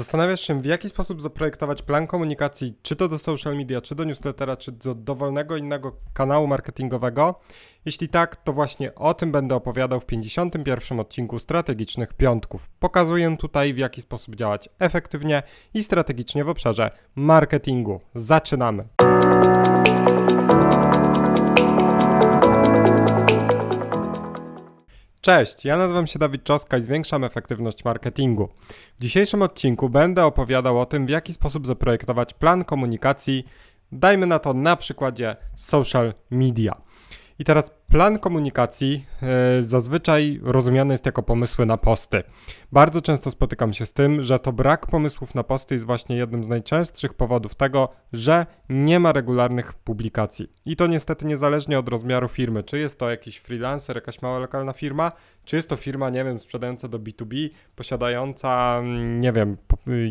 Zastanawiasz się, w jaki sposób zaprojektować plan komunikacji, czy to do social media, czy do newslettera, czy do dowolnego innego kanału marketingowego? Jeśli tak, to właśnie o tym będę opowiadał w 51 odcinku Strategicznych Piątków. Pokazuję tutaj, w jaki sposób działać efektywnie i strategicznie w obszarze marketingu. Zaczynamy! Cześć, ja nazywam się Dawid Czoska i zwiększam efektywność marketingu. W dzisiejszym odcinku będę opowiadał o tym, w jaki sposób zaprojektować plan komunikacji, dajmy na to na przykładzie social media. I teraz plan komunikacji e, zazwyczaj rozumiany jest jako pomysły na posty. Bardzo często spotykam się z tym, że to brak pomysłów na posty jest właśnie jednym z najczęstszych powodów tego, że nie ma regularnych publikacji. I to niestety niezależnie od rozmiaru firmy. Czy jest to jakiś freelancer, jakaś mała lokalna firma, czy jest to firma, nie wiem, sprzedająca do B2B, posiadająca, mm, nie wiem,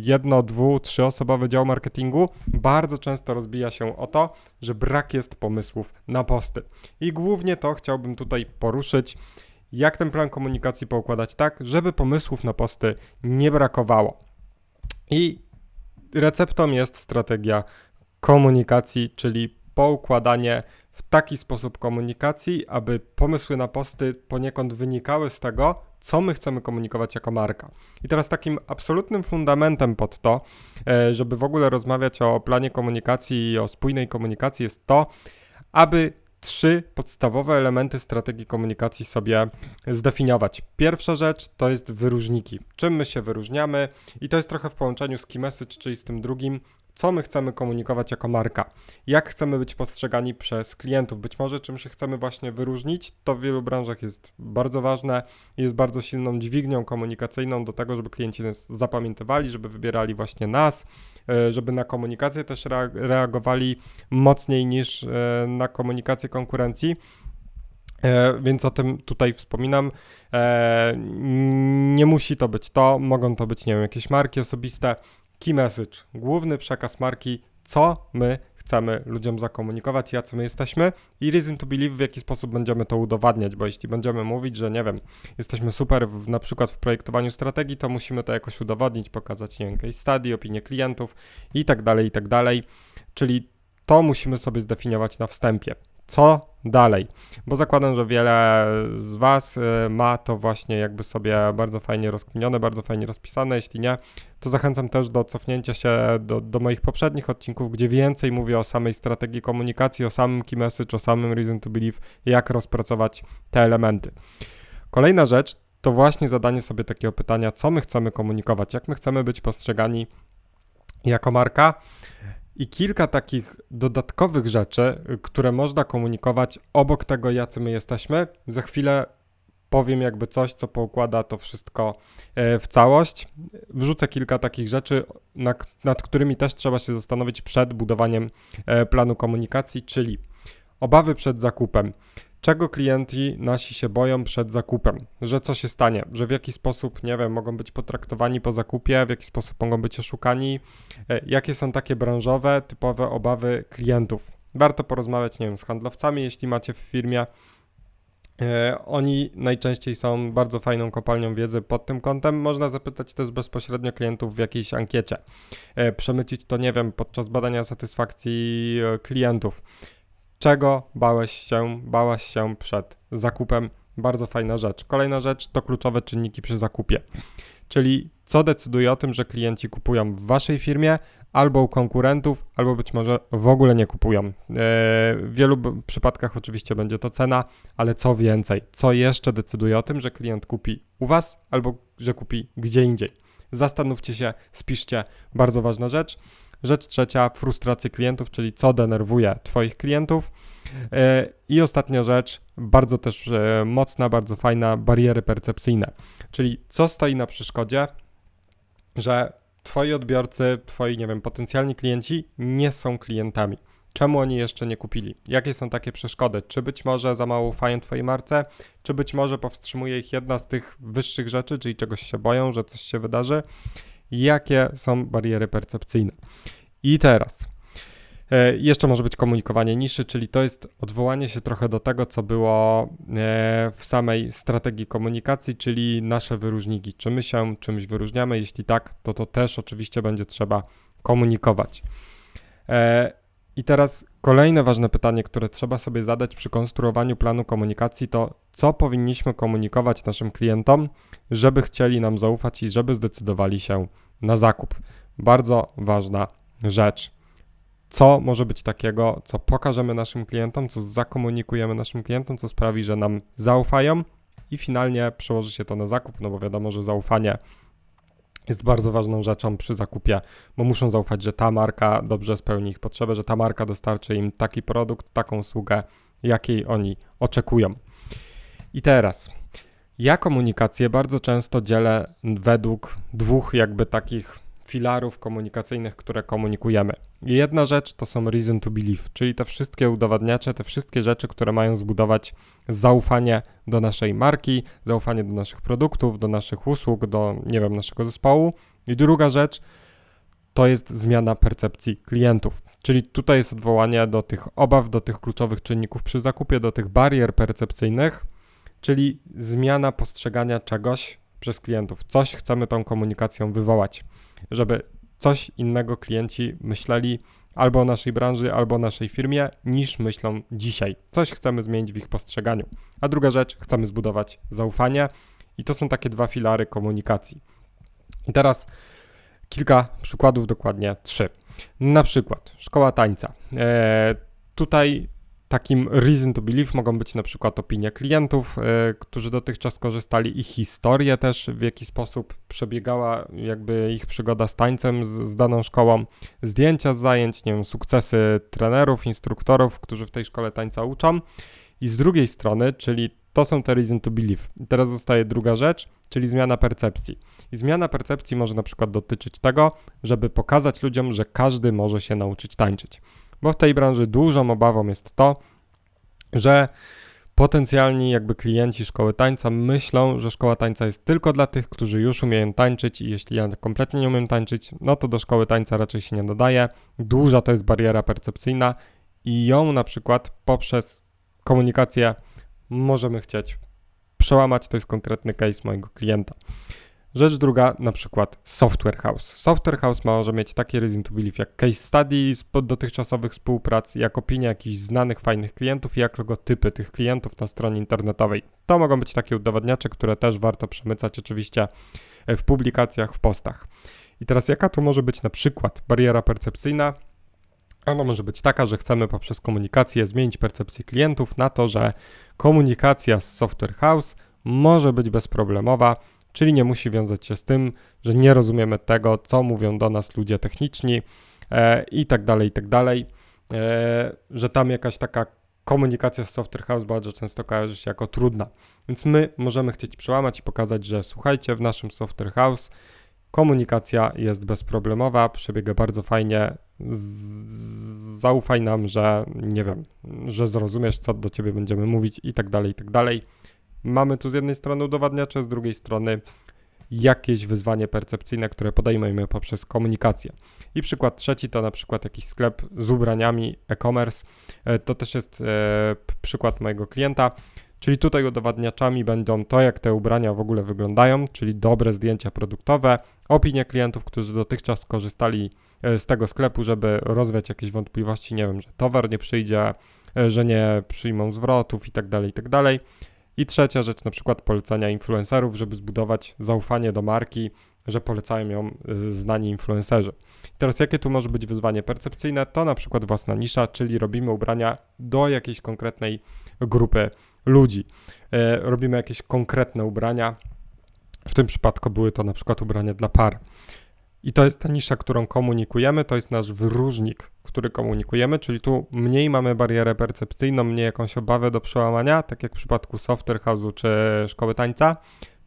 jedno, dwu, trzyosobowy dział marketingu, bardzo często rozbija się o to, że brak jest pomysłów na posty. I głównie to chciałbym tutaj poruszyć jak ten plan komunikacji poukładać tak, żeby pomysłów na posty nie brakowało. I receptą jest strategia komunikacji, czyli poukładanie w taki sposób komunikacji, aby pomysły na posty poniekąd wynikały z tego, co my chcemy komunikować jako marka. I teraz takim absolutnym fundamentem pod to, e, żeby w ogóle rozmawiać o planie komunikacji i o spójnej komunikacji jest to, aby trzy podstawowe elementy strategii komunikacji sobie zdefiniować. Pierwsza rzecz to jest wyróżniki. Czym my się wyróżniamy i to jest trochę w połączeniu z key message, czyli z tym drugim, co my chcemy komunikować jako marka, jak chcemy być postrzegani przez klientów. Być może czym się chcemy właśnie wyróżnić, to w wielu branżach jest bardzo ważne, jest bardzo silną dźwignią komunikacyjną do tego, żeby klienci nas zapamiętywali, żeby wybierali właśnie nas, e, żeby na komunikację też reagowali mocniej niż e, na komunikację konkurencji. E, więc o tym tutaj wspominam. Nie musi to być to, mogą to być, nie wiem, jakieś marki osobiste, key message, główny przekaz marki, co my chcemy ludziom zakomunikować, jacy my jesteśmy i reason to believe, w jaki sposób będziemy to udowadniać, bo jeśli będziemy mówić, że nie wiem, jesteśmy super w, na przykład w projektowaniu strategii, to musimy to jakoś udowodnić, pokazać, nie wiem, case study, opinie klientów i tak dalej, i tak dalej, czyli to musimy sobie zdefiniować na wstępie co dalej. Bo zakładam, że wiele z Was y, ma to właśnie jakby sobie bardzo fajnie rozkminione, bardzo fajnie rozpisane. Jeśli nie, to zachęcam też do cofnięcia się do, do moich poprzednich odcinków, gdzie więcej mówię o samej strategii komunikacji, o samym key message, o samym reason to believe, jak rozpracować te elementy. Kolejna rzecz to właśnie zadanie sobie takiego pytania, co my chcemy komunikować, jak my chcemy być postrzegani jako marka i kilka takich dodatkowych rzeczy, które można komunikować obok tego, jacy my jesteśmy. Za chwilę powiem jakby coś, co poukłada to wszystko e, w całość. Wrzucę kilka takich rzeczy, nad, nad którymi też trzeba się zastanowić przed budowaniem e, planu komunikacji, czyli obawy przed zakupem czego klienci nasi się boją przed zakupem, że co się stanie, że w jaki sposób, nie wiem, mogą być potraktowani po zakupie, w jaki sposób mogą być oszukani, e, jakie są takie branżowe, typowe obawy klientów. Warto porozmawiać, nie wiem, z handlowcami, jeśli macie w firmie. E, oni najczęściej są bardzo fajną kopalnią wiedzy pod tym kątem. Można zapytać też bezpośrednio klientów w jakiejś ankiecie. E, przemycić to, nie wiem, podczas badania satysfakcji klientów czego bałeś się, bałaś się przed zakupem. Bardzo fajna rzecz. Kolejna rzecz to kluczowe czynniki przy zakupie. Czyli co decyduje o tym, że klienci kupują w waszej firmie, albo u konkurentów, albo być może w ogóle nie kupują. E, w wielu przypadkach oczywiście będzie to cena, ale co więcej, co jeszcze decyduje o tym, że klient kupi u was, albo że kupi gdzie indziej. Zastanówcie się, spiszcie, bardzo ważna rzecz. Rzecz trzecia, frustracje klientów, czyli co denerwuje Twoich klientów. E, I ostatnia rzecz, bardzo też e, mocna, bardzo fajna, bariery percepcyjne, czyli co stoi na przeszkodzie, że Twoi odbiorcy, Twoi, nie wiem, potencjalni klienci nie są klientami. Czemu oni jeszcze nie kupili? Jakie są takie przeszkody? Czy być może za mało ufają Twojej marce? Czy być może powstrzymuje ich jedna z tych wyższych rzeczy, czyli czegoś się boją, że coś się wydarzy? Jakie są bariery percepcyjne. I teraz E, Jeszcze może być komunikowanie niszy, czyli to jest odwołanie się trochę do tego, co było e, w samej strategii komunikacji, czyli nasze wyróżniki. Czy my się czymś wyróżniamy? Jeśli tak, to to też oczywiście będzie trzeba komunikować. E, I teraz kolejne ważne pytanie, które trzeba sobie zadać przy konstruowaniu planu komunikacji, to co powinniśmy komunikować naszym klientom, żeby chcieli nam zaufać i żeby zdecydowali się na zakup. Bardzo ważna rzecz co może być takiego, co pokażemy naszym klientom, co zakomunikujemy naszym klientom, co sprawi, że nam zaufają i finalnie przełoży się to na zakup, no bo wiadomo, że zaufanie jest bardzo ważną rzeczą przy zakupie, bo muszą zaufać, że ta marka dobrze spełni ich potrzeby, że ta marka dostarczy im taki produkt, taką usługę, jakiej oni oczekują. I teraz, ja komunikację bardzo często dzielę według dwóch jakby takich filarów komunikacyjnych, które komunikujemy. Jedna rzecz to są reason to believe, czyli te wszystkie udowadniacze, te wszystkie rzeczy, które mają zbudować zaufanie do naszej marki, zaufanie do naszych produktów, do naszych usług, do, nie wiem, naszego zespołu. I druga rzecz to jest zmiana percepcji klientów. Czyli tutaj jest odwołanie do tych obaw, do tych kluczowych czynników przy zakupie, do tych barier percepcyjnych, czyli zmiana postrzegania czegoś przez klientów. Coś chcemy tą komunikacją wywołać żeby coś innego klienci myśleli albo o naszej branży, albo o naszej firmie, niż myślą dzisiaj. Coś chcemy zmienić w ich postrzeganiu. A druga rzecz, chcemy zbudować zaufanie, i to są takie dwa filary komunikacji. I teraz kilka przykładów, dokładnie trzy. Na przykład szkoła tańca. Eee, tutaj Takim reason to believe mogą być na przykład opinie klientów, y, którzy dotychczas korzystali, ich historie też, w jaki sposób przebiegała jakby ich przygoda z tańcem, z, z daną szkołą, zdjęcia z zajęć, nie wiem, sukcesy trenerów, instruktorów, którzy w tej szkole tańca uczą. I z drugiej strony, czyli to są te reason to believe. I teraz zostaje druga rzecz, czyli zmiana percepcji. I zmiana percepcji może na przykład dotyczyć tego, żeby pokazać ludziom, że każdy może się nauczyć tańczyć bo w tej branży dużą obawą jest to, że potencjalni jakby klienci szkoły tańca myślą, że szkoła tańca jest tylko dla tych, którzy już umieją tańczyć i jeśli ja kompletnie nie umiem tańczyć, no to do szkoły tańca raczej się nie nadaje. Duża to jest bariera percepcyjna i ją na przykład poprzez komunikację możemy chcieć przełamać. To jest konkretny case mojego klienta. Rzecz druga, na przykład Software House. Software House może mieć takie reason to believe jak case study z dotychczasowych współprac, jak opinie jakichś znanych, fajnych klientów i jak logotypy tych klientów na stronie internetowej. To mogą być takie udowadniacze, które też warto przemycać oczywiście e, w publikacjach, w postach. I teraz jaka to może być na przykład bariera percepcyjna? Ona może być taka, że chcemy poprzez komunikację zmienić percepcję klientów na to, że komunikacja z Software House może być bezproblemowa, czyli nie musi wiązać się z tym, że nie rozumiemy tego, co mówią do nas ludzie techniczni e, i tak dalej, i tak dalej, e, że tam jakaś taka komunikacja z Software House bardzo często kojarzy się jako trudna. Więc my możemy chcieć przełamać i pokazać, że słuchajcie, w naszym Software House komunikacja jest bezproblemowa, przebiega bardzo fajnie. zaufaj nam, że nie wiem, że zrozumiesz, co do ciebie będziemy mówić i tak dalej, i tak dalej. Mamy tu z jednej strony udowadniacze, z drugiej strony jakieś wyzwanie percepcyjne, które podejmujemy poprzez komunikację. I przykład trzeci to na przykład jakiś sklep z ubraniami e-commerce. E, to też jest e, przykład mojego klienta. Czyli tutaj udowadniaczami będą to, jak te ubrania w ogóle wyglądają, czyli dobre zdjęcia produktowe, opinie klientów, którzy dotychczas korzystali e, z tego sklepu, żeby rozwiać jakieś wątpliwości, nie wiem, że towar nie przyjdzie, że nie przyjmą zwrotów i tak dalej, i tak dalej. I trzecia rzecz, na przykład polecania influencerów, żeby zbudować zaufanie do marki, że polecają ją znani influencerzy. Teraz jakie tu może być wyzwanie percepcyjne? To na przykład własna nisza, czyli robimy ubrania do jakiejś konkretnej grupy ludzi. E, robimy jakieś konkretne ubrania. W tym przypadku były to na przykład ubrania dla par. I to jest ta nisza, którą komunikujemy, to jest nasz wyróżnik, który komunikujemy, czyli tu mniej mamy barierę percepcyjną, mniej jakąś obawę do przełamania, tak jak w przypadku Software House'u czy Szkoły Tańca.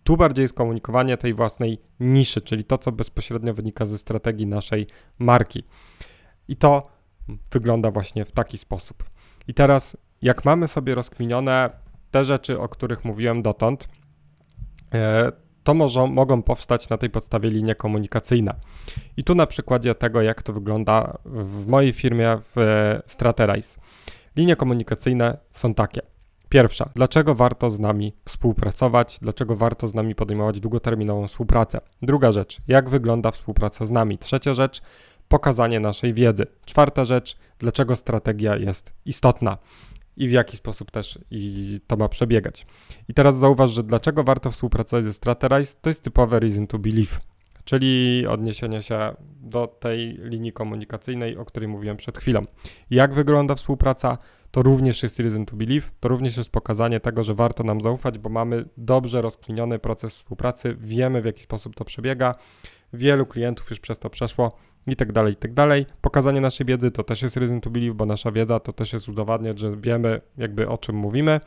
Tu bardziej jest komunikowanie tej własnej niszy, czyli to, co bezpośrednio wynika ze strategii naszej marki. I to wygląda właśnie w taki sposób. I teraz, jak mamy sobie rozkminione te rzeczy, o których mówiłem dotąd, e, to może, mogą powstać na tej podstawie linie komunikacyjne. I tu na przykładzie tego, jak to wygląda w mojej firmie w Straterize. Linie komunikacyjne są takie. Pierwsza, dlaczego warto z nami współpracować, dlaczego warto z nami podejmować długoterminową współpracę. Druga rzecz, jak wygląda współpraca z nami. Trzecia rzecz, pokazanie naszej wiedzy. Czwarta rzecz, dlaczego strategia jest istotna i w jaki sposób też i to ma przebiegać. I teraz zauważ, że dlaczego warto współpracować ze Straterize, to jest typowe reason to believe, czyli odniesienie się do tej linii komunikacyjnej, o której mówiłem przed chwilą. Jak wygląda współpraca? To również jest reason to believe, to również jest pokazanie tego, że warto nam zaufać, bo mamy dobrze rozkminiony proces współpracy, wiemy w jaki sposób to przebiega, wielu klientów już przez to przeszło, i tak dalej, i tak dalej. Pokazanie naszej wiedzy to też jest reason to believe, bo nasza wiedza to też jest udowadniać, że wiemy jakby o czym mówimy.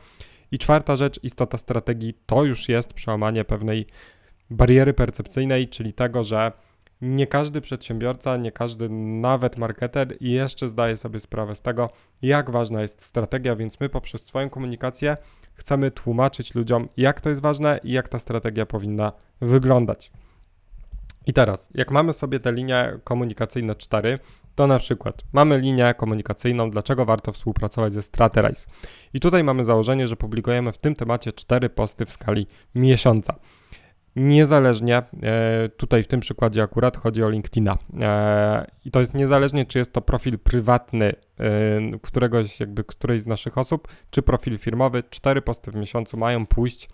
I czwarta rzecz, istota strategii, to już jest przełamanie pewnej bariery percepcyjnej, czyli tego, że nie każdy przedsiębiorca, nie każdy nawet marketer jeszcze zdaje sobie sprawę z tego, jak ważna jest strategia, więc my poprzez swoją komunikację chcemy tłumaczyć ludziom, jak to jest ważne i jak ta strategia powinna wyglądać. I teraz, jak mamy sobie te linie komunikacyjne 4, to na przykład mamy linię komunikacyjną, dlaczego warto współpracować ze Straterize. I tutaj mamy założenie, że publikujemy w tym temacie 4 posty w skali miesiąca. Niezależnie, e, tutaj w tym przykładzie akurat chodzi o LinkedIna. E, I to jest niezależnie, czy jest to profil prywatny e, któregoś, jakby którejś z naszych osób, czy profil firmowy. Cztery posty w miesiącu mają pójść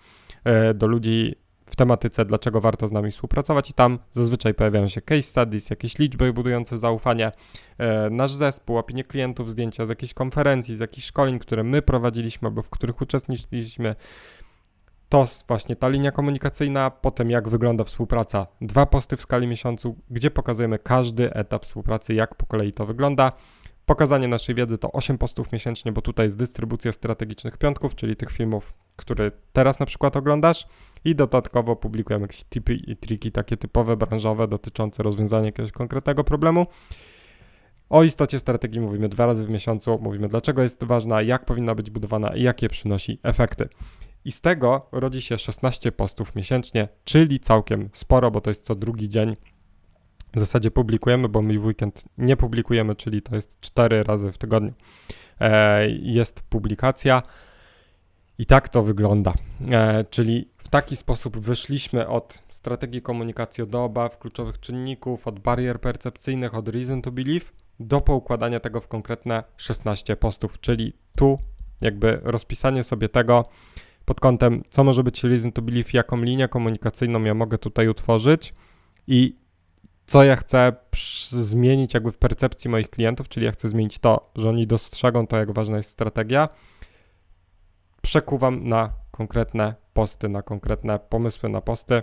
do ludzi w tematyce, dlaczego warto z nami współpracować i tam zazwyczaj pojawiają się case studies, jakieś liczby budujące zaufanie, e, nasz zespół, opinie klientów, zdjęcia z jakiejś konferencji, z jakichś szkoleń, które my prowadziliśmy albo w których uczestniczyliśmy. To właśnie ta linia komunikacyjna, potem jak wygląda współpraca, dwa posty w skali miesiącu, gdzie pokazujemy każdy etap współpracy, jak po kolei to wygląda. Pokazanie naszej wiedzy to 8 postów miesięcznie, bo tutaj jest dystrybucja strategicznych piątków, czyli tych filmów, które teraz na przykład oglądasz i dodatkowo publikujemy jakieś tipy i triki takie typowe, branżowe, dotyczące rozwiązania jakiegoś konkretnego problemu. O istocie strategii mówimy dwa razy w miesiącu, mówimy dlaczego jest ważna, jak powinna być budowana i jakie przynosi efekty. I z tego rodzi się 16 postów miesięcznie, czyli całkiem sporo, bo to jest co drugi dzień. W zasadzie publikujemy, bo my w weekend nie publikujemy, czyli to jest 4 razy w tygodniu. E, jest publikacja. I tak to wygląda. E, czyli taki sposób wyszliśmy od strategii komunikacji do obaw, kluczowych czynników, od barier percepcyjnych, od reason to believe, do poukładania tego w konkretne 16 postów, czyli tu jakby rozpisanie sobie tego pod kątem, co może być reason to believe, jaką linię komunikacyjną ja mogę tutaj utworzyć i co ja chcę zmienić jakby w percepcji moich klientów, czyli ja chcę zmienić to, że oni dostrzegą to, jak ważna jest strategia, przekuwam na konkretne posty, na konkretne pomysły na posty.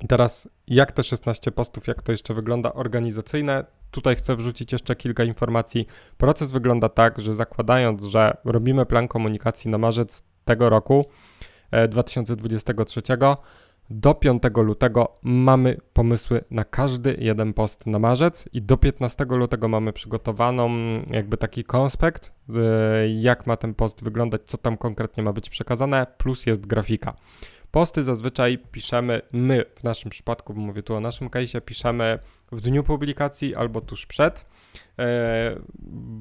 I teraz, jak te 16 postów, jak to jeszcze wygląda organizacyjne? Tutaj chcę wrzucić jeszcze kilka informacji. Proces wygląda tak, że zakładając, że robimy plan komunikacji na marzec tego roku 2023, e, do 5 lutego mamy pomysły na każdy jeden post na marzec i do 15 lutego mamy przygotowaną jakby taki konspekt, y, jak ma ten post wyglądać, co tam konkretnie ma być przekazane, plus jest grafika. Posty zazwyczaj piszemy my, w naszym przypadku, bo mówię tu o naszym case, piszemy w dniu publikacji albo tuż przed, e,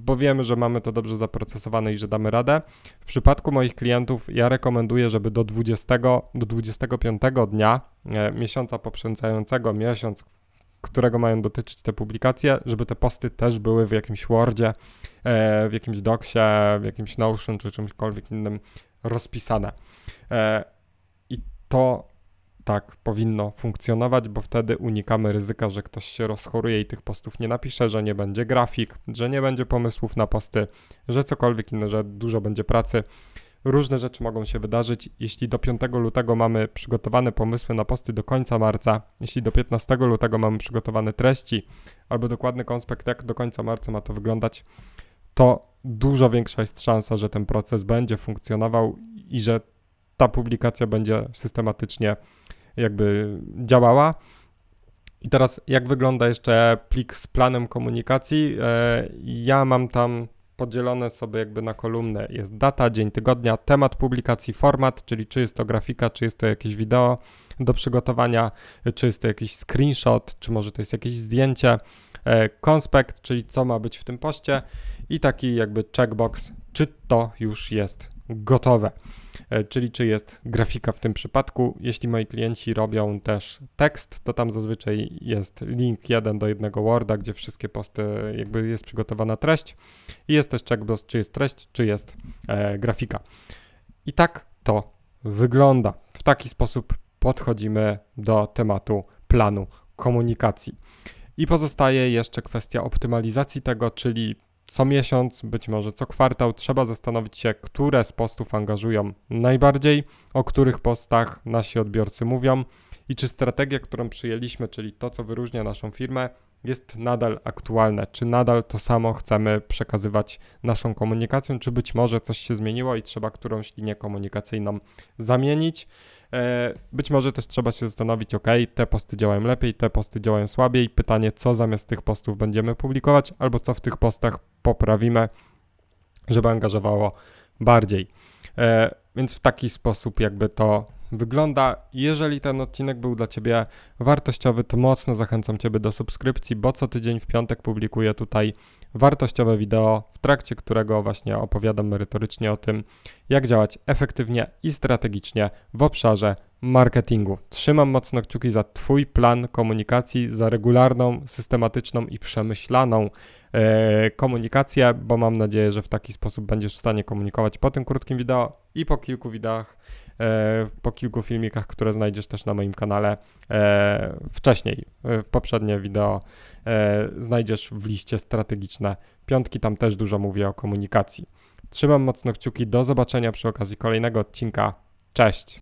bo wiemy, że mamy to dobrze zaprocesowane i że damy radę. W przypadku moich klientów ja rekomenduję, żeby do 20, do 25 dnia e, miesiąca poprzedzającego miesiąc, którego mają dotyczyć te publikacje, żeby te posty też były w jakimś Wordzie, e, w jakimś Docsie, w jakimś Notion czy czymkolwiek innym rozpisane. To tak powinno funkcjonować, bo wtedy unikamy ryzyka, że ktoś się rozchoruje i tych postów nie napisze, że nie będzie grafik, że nie będzie pomysłów na posty, że cokolwiek inne, że dużo będzie pracy. Różne rzeczy mogą się wydarzyć. Jeśli do 5 lutego mamy przygotowane pomysły na posty do końca marca, jeśli do 15 lutego mamy przygotowane treści albo dokładny konspekt, jak do końca marca ma to wyglądać, to dużo większa jest szansa, że ten proces będzie funkcjonował i że ta publikacja będzie systematycznie jakby działała. I teraz, jak wygląda jeszcze plik z planem komunikacji? E, ja mam tam podzielone sobie jakby na kolumnę. Jest data, dzień tygodnia, temat publikacji, format, czyli czy jest to grafika, czy jest to jakieś wideo, do przygotowania, czy jest to jakiś screenshot, czy może to jest jakieś zdjęcie, e, konspekt, czyli co ma być w tym poście i taki jakby checkbox, czy to już jest gotowe, e, czyli czy jest grafika w tym przypadku. Jeśli moi klienci robią też tekst, to tam zazwyczaj jest link jeden do jednego Worda, gdzie wszystkie posty, jakby jest przygotowana treść i jest też checkbox, czy jest treść, czy jest e, grafika. I tak to wygląda. W taki sposób podchodzimy do tematu planu komunikacji. I pozostaje jeszcze kwestia optymalizacji tego, czyli co miesiąc, być może co kwartał, trzeba zastanowić się, które z postów angażują najbardziej, o których postach nasi odbiorcy mówią i czy strategia, którą przyjęliśmy, czyli to, co wyróżnia naszą firmę, jest nadal aktualne, czy nadal to samo chcemy przekazywać naszą komunikacją, czy być może coś się zmieniło i trzeba którąś linię komunikacyjną zamienić. E, Być może też trzeba się zastanowić, ok, te posty działają lepiej, te posty działają słabiej. Pytanie, co zamiast tych postów będziemy publikować, albo co w tych postach poprawimy, żeby angażowało bardziej. E, Więc w taki sposób jakby to wygląda. Jeżeli ten odcinek był dla Ciebie wartościowy, to mocno zachęcam Ciebie do subskrypcji, bo co tydzień w piątek publikuję tutaj wartościowe wideo, w trakcie którego właśnie opowiadam merytorycznie o tym, jak działać efektywnie i strategicznie w obszarze marketingu. Trzymam mocno kciuki za Twój plan komunikacji, za regularną, systematyczną i przemyślaną e, komunikację, bo mam nadzieję, że w taki sposób będziesz w stanie komunikować po tym krótkim wideo i po kilku wideach, po kilku filmikach, które znajdziesz też na moim kanale e, wcześniej. E, poprzednie wideo e, znajdziesz w liście strategiczne. Piątki tam też dużo mówię o komunikacji. Trzymam mocno kciuki. Do zobaczenia przy okazji kolejnego odcinka. Cześć!